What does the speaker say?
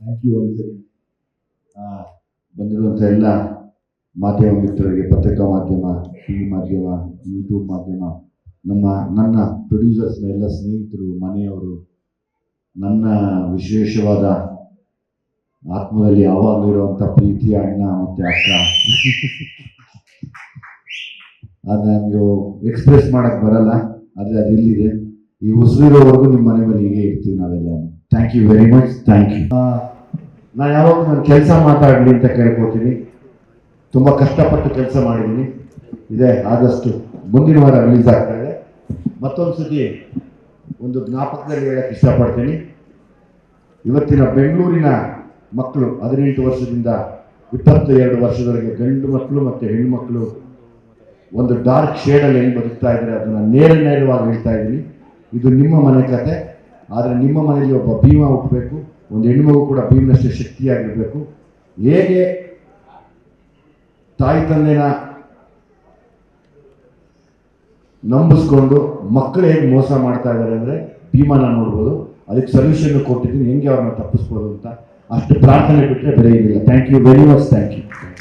Thank you ಒಂದ್ಸರಿ ಬಂದಿರುವಂಥ ಎಲ್ಲ ಮಾಧ್ಯಮ ಮಿತ್ರರಿಗೆ, ಪತ್ರಿಕಾ ಮಾಧ್ಯಮ ಟಿ ವಿ ಮಾಧ್ಯಮ ಯೂಟ್ಯೂಬ್ ಮಾಧ್ಯಮ, ನಮ್ಮ, ನನ್ನ ಪ್ರೊಡ್ಯೂಸರ್ಸ್ನ ಎಲ್ಲ ಸ್ನೇಹಿತರು, ಮನೆಯವರು, ನನ್ನ ವಿಶೇಷವಾದ ಆತ್ಮದಲ್ಲಿ ಯಾವಾಗಲೂ ಇರುವಂಥ ಪ್ರೀತಿಯ ಅಣ್ಣ ಮತ್ತು ಅಕ್ಕ. ಅದು ನನಗೆ ಎಕ್ಸ್ಪ್ರೆಸ್ ಮಾಡೋಕ್ಕೆ ಬರಲ್ಲ, ಆದರೆ ಅದು ಇಲ್ಲಿದೆ. ಈ ಉಸಿರಿರೋವರೆಗೂ ನಿಮ್ಮ ಮನೆ ಮೇಲೆ ಹೀಗೆ ಇರ್ತೀವಿ ನಾವೆಲ್ಲ thank you very much thank you ನಾನು ಯಾವಾಗ ನನ್ನ ಕೆಲಸ ಮಾತಾಡಲಿ ಅಂತ ಕೇಳ್ಕೊತೀನಿ. ತುಂಬ ಕಷ್ಟಪಟ್ಟು ಕೆಲಸ ಮಾಡಿದ್ದೀನಿ ಇದೆ ಆದಷ್ಟು ಮುಂದಿನ ವಾರ ರಿಲೀಸ್ ಆಗ್ತಾ ಇದೆ. ಮತ್ತೊಂದು ಸತಿ ಒಂದು ಜ್ಞಾಪಕದಲ್ಲಿ ಹೇಳಕ್ಕೆ ಇಷ್ಟಪಡ್ತೀನಿ. ಇವತ್ತಿನ ಬೆಂಗಳೂರಿನ ಮಕ್ಕಳು, ಹದಿನೆಂಟು ವರ್ಷದಿಂದ ಇಪ್ಪತ್ತು ಎರಡು ವರ್ಷದವರೆಗೆ ಗಂಡು ಮಕ್ಕಳು ಮತ್ತು ಹೆಣ್ಣು ಒಂದು ಡಾರ್ಕ್ ಶೇಡಲ್ಲಿ ಏನು ಬದುಕ್ತಾ ಇದ್ದಾರೆ ಅದನ್ನು ನೇರ ನೇರವಾಗಿ ಹೇಳ್ತಾ ಇದ್ದೀನಿ. ಇದು ನಿಮ್ಮ ಮನೆ ಕತೆ. ಆದರೆ ನಿಮ್ಮ ಮನೆಯಲ್ಲಿ ಒಬ್ಬ ಭೀಮ ಹುಟ್ಟಬೇಕು, ಒಂದು ಹೆಣ್ಮಗು ಕೂಡ ಭೀಮನಷ್ಟೇ ಶಕ್ತಿಯಾಗಿರಬೇಕು. ಹೇಗೆ ತಾಯಿ ತಂದೆನ ನಂಬಿಸ್ಕೊಂಡು ಮಕ್ಕಳು ಹೇಗೆ ಮೋಸ ಮಾಡ್ತಾ ಇದ್ದಾರೆ ಅಂದರೆ ಭೀಮನ ನೋಡ್ಬೋದು. ಅದಕ್ಕೆ ಸೊಲ್ಯೂಷನ್ ಕೊಟ್ಟಿದ್ದೀನಿ. ಹೆಂಗೆ ಅವ್ರನ್ನ ತಪ್ಪಿಸ್ಬೋದು ಅಂತ ಅಷ್ಟು ಪ್ರಾರ್ಥನೆ ಬಿಟ್ಟರೆ ಬೇರೆ ಇರಲಿಲ್ಲ thank you very much thank you